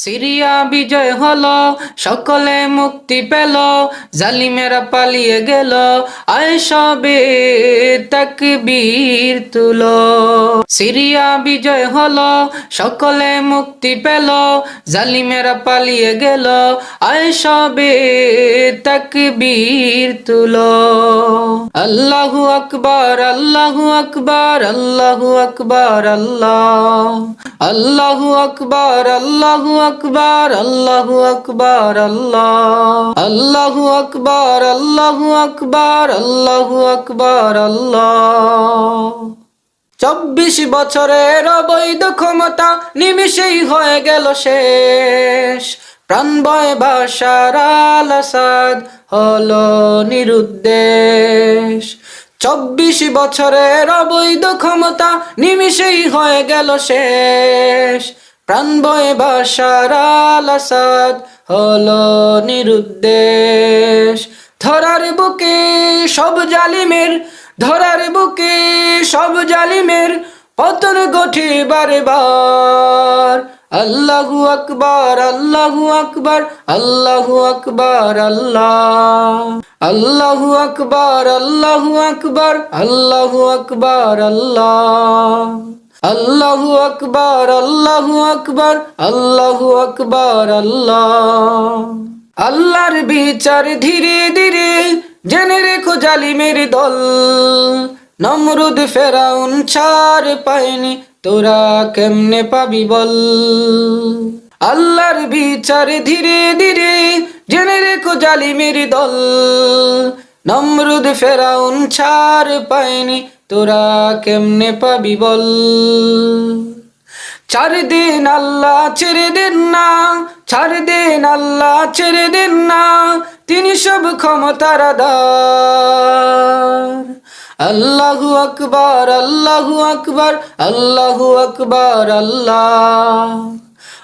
Syria বিজয় হলো, সকলে মুক্তি পেল, জালিমেরা পালিয়ে গেল আয় সবে তাকবীর তুলো। সিরিয়া বিজয় হলো, সকলে মুক্তি পেল, জালিমেরা পালিয়ে গেল আয় সবে তাকবীর তুলো। আল্লাহু আকবার আল্লাহু আকবার আল্লাহু আকবার, আল্লাহ। আল্লাহু আকবার, আল্লাহু আকবার, আল্লাহু আকবার, আল্লাহ। আল্লাহু আকবার আল্লাহু আকবার আল্লাহু আকবার, আল্লাহ। চব্বিশ বছরের অবৈধ ক্ষমতা নিমিষেই হয়ে গেল শেষ। প্রাণবয় বাসার আল আসাদ হলো নিরুদ্দেশ। চব্বিশ বছরের অবৈধ ক্ষমতা নিমিষেই হয়ে গেল শেষ। প্রাণবয় বাসার আল আসাদ হলো নিরুদ্দেশ। ধরার বুকে সব জালিমের, ধরার বুকে সব জালিমের পতন ঘটিবার বার আল্লাহু আকবার আল্লাহু আকবার আল্লাহু আকবার, আল্লাহ। আল্লাহু আকবার আল্লাহু আকবার আল্লাহু আকবার, আল্লাহ। আল্লাহু আকবার আল্লাহু আকবার আল্লাহু আকবার, আল্লাহ। আল্লাহর বিচার ধীরে ধীরে জেনে রেখো জালিমের দল। নমরুদ ফেরাউন ছাড় পায়নি, তোরা কেমনে পাবি বল? আল্লাহর বিচার ধীরে ধীরে জেনে রেখো জালিমের দল। নমরুদ ফেরাউন ছাড় পায়নি তোরা কেমনে পাবি বল? চার দিন আল্লাহ ছেড়ে দেন না ছাড় দিন আল্লাহ ছেড়ে দেন না, তিনি সব ক্ষমতার আদার আল্লাহু আকবার আল্লাহু আকবার আল্লাহু আকবার, আল্লাহ।